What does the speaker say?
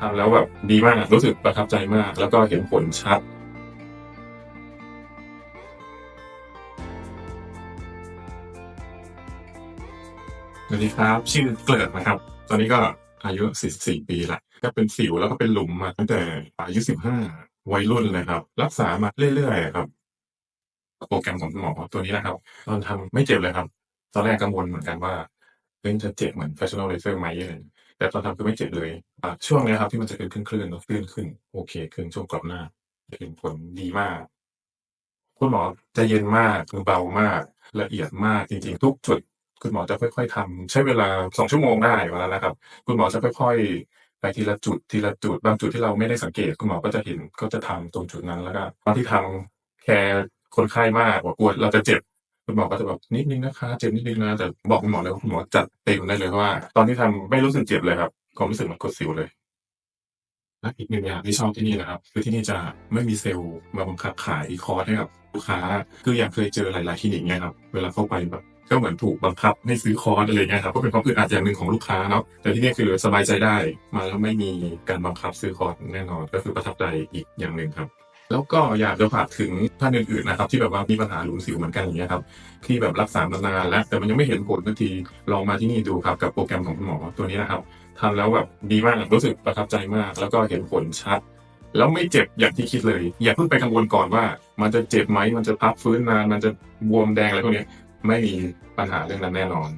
ทำแล้วแบบดีมากรู้สึกประทับใจมาก แล้วก็เห็นผลชัดสวัสดีครับชื่อเกลิดนะครับ ตอนนี้ก็อายุ 44 ปีละก็เป็นสิวแล้วก็เป็นหลุมมาตั้งแต่อายุ 15 วัยรุ่นเลยครับ รักษามาเรื่อยๆครับ โปรแกรมของหมอตัวนี้นะครับ ตอนทำไม่เจ็บเลยครับ ตอนแรกกังวลเหมือนกันว่าเฮ้ยจะเจ็บเหมือน fascial laser ไหมอะไรอย่างเงี้ย แต่ตอนทำคือไม่เจ็บเลยอะช่วงเนี้ยครับที่มันจะเป็นคลื่นๆเนอะคลื่นขึ้นโอเคขึ้นช่วงกรอบหน้าเห็นผลดีมาก คุณหมอใจะเย็นมากคือเบามาก ละเอียดมากจริงๆ ทุกจุด คุณหมอจะค่อยๆทำใช้เวลาสองชั่วโมงได้วันละนะครับ คุณหมอจะค่อยๆ ไปทีละจุดทีละจุด บางจุดที่เราไม่ได้สังเกต คุณหมอก็จะเห็นก็จะทำตรงจุดนั้นแล้วก็ตอนที่ทำแคร์คนไข้มากว่ากลัวเราจะเจ็บ คุณหมอก็จะแบบนิดนึงนะคะเจ็บนิดนึงนะแต่บอกคุณหมอเลยว่าคุณหมอจัดเต็มได้เลยเพราะว่า ตอนที่ทำไม่รู้สึกเจ็บเลยครับความรู้สึกมันกดสิวเลยและอีกหนึ่งอย่างที่ชอบที่นี่นะครับคือที่นี่จะไม่มีเซลล์มาบังคับขายคอร์สให้กับลูกค้า คืออย่างเคยเจอหลายๆคลินิกเนี่ยครับเวลาเข้าไปแบบก็เหมือนถูกบังคับให้ซื้อคอร์สอะไรเงี้ยครับก็เป็นความอึดอัดอย่างหนึ่งของลูกค้าเนาะแต่ที่นี่คือสบายใจได้มาแล้วไม่มีการบังคับซื้อคอร์สแน่นอน ก็คือประทับใจอีกอย่างหนึ่งครับ แล้วก็อยากจะฝากถึงท่านอื่นๆนะครับ ที่แบบว่ามีปัญหาหลุมสิวเหมือนกันอย่างเงี้ยครับที่แบบรักษามานานแล้วแต่มันยังไม่เห็นผลทันทีลองมาที่นี่ดูครับกับโปรแกรมของคุณหมอตัวนี้นะครับทำแล้วแบบดีมากรู้สึกประทับใจมาก แล้วก็เห็นผลชัด แล้วไม่เจ็บอย่างที่คิดเลย อย่าเพิ่งไปกังวลก่อนว่า มันจะเจ็บไหมมันจะพักฟื้นนานมันจะบวมแดงอะไรพวกนี้ไม่มีปัญหาเรื่องนั้นแน่นอน